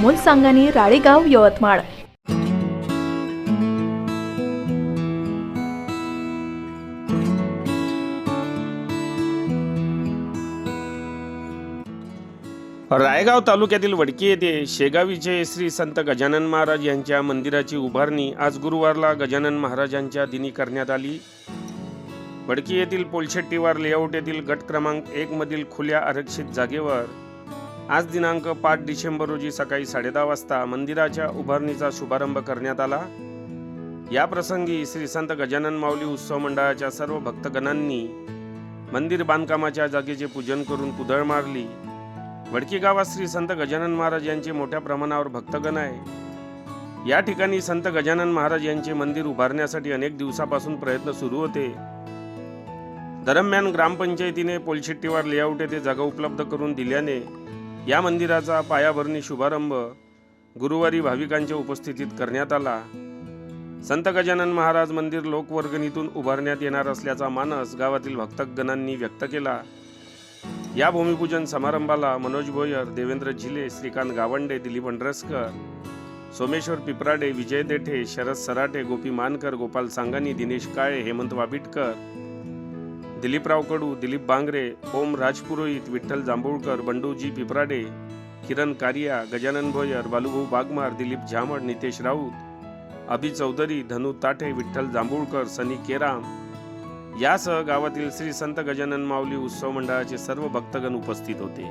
अमोल सांगानी राळेगाव यवतमाळ. रायगाव तालुक्यातील वडकी येथे शेगावीचे श्री संत गजानन महाराज यांच्या मंदिराची उभारणी आज गुरुवारला गजानन महाराजांच्या दिनी करण्यात आली. वडकी येथील पोलशेट्टीवार लेआउट येथील गट क्रमांक एक मधील खुल्या आरक्षित जागेवर आज दिनांक पाच डिसेंबर रोजी सकाळी साडेदहा वाजता मंदिराच्या उभारणीचा शुभारंभ करण्यात आला. या प्रसंगी श्री संत गजानन माऊली उत्सव मंडळाच्या सर्व भक्तगणांनी मंदिर बांधकामाच्या जागेचे पूजन करून कुदळ मारली. वडकी गावात श्री संत गजानन महाराज यांचे मोठ्या प्रमाणावर भक्तगण आहे. या ठिकाणी संत गजानन महाराज यांचे मंदिर उभारण्यासाठी अनेक दिवसापासून प्रयत्न सुरू होते. दरम्यान ग्रामपंचायतीने पोलशेट्टीवार लेआउट येथे जागा उपलब्ध करून दिल्याने या मंदिराचा पायाभरणी शुभारंभ गुरुवारी भाविकांच्या उपस्थितीत करण्यात आला. संत गजानन महाराज मंदिर लोकवर्गणीतून उभारण्यात येणार असल्याचा मानस गावातील भक्तगणांनी व्यक्त केला. या भूमिपूजन समारंभाला मनोज भोयर देवेंद्र झिले श्रीकांत गावंडे दिलीप अंड्रसकर सोमेश्वर पिपराडे विजय देठे शरद सराटे गोपी मानकर गोपाल सांगानी दिनेश काळे हेमंत वाबिटकर दिलीपराव कडू दिलीप बांगरे ओम राजपुरोहित विठ्ठल जांभूळकर बंडूजी पिपराडे किरण कारिया गजानन भोयर बालूभाऊ बागमार दिलीप झामड नितेश राऊत अभि चौधरी धनु ताठे विठ्ठल जांभूळकर सनी केराम. यासह गावातील श्री संत गजानन माऊली उत्सव मंडळाचे सर्व भक्तगण उपस्थित होते.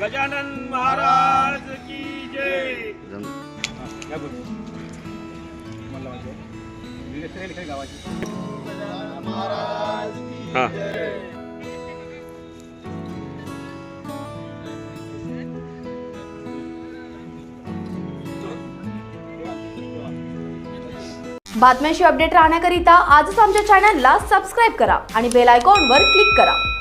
गजानन महाराज की जय. हा. बातम्यांशी अपडेट राहण्याकरिता आजच आमच्या चॅनलला सबस्क्राईब करा आणि बेल आयकॉनवर क्लिक करा.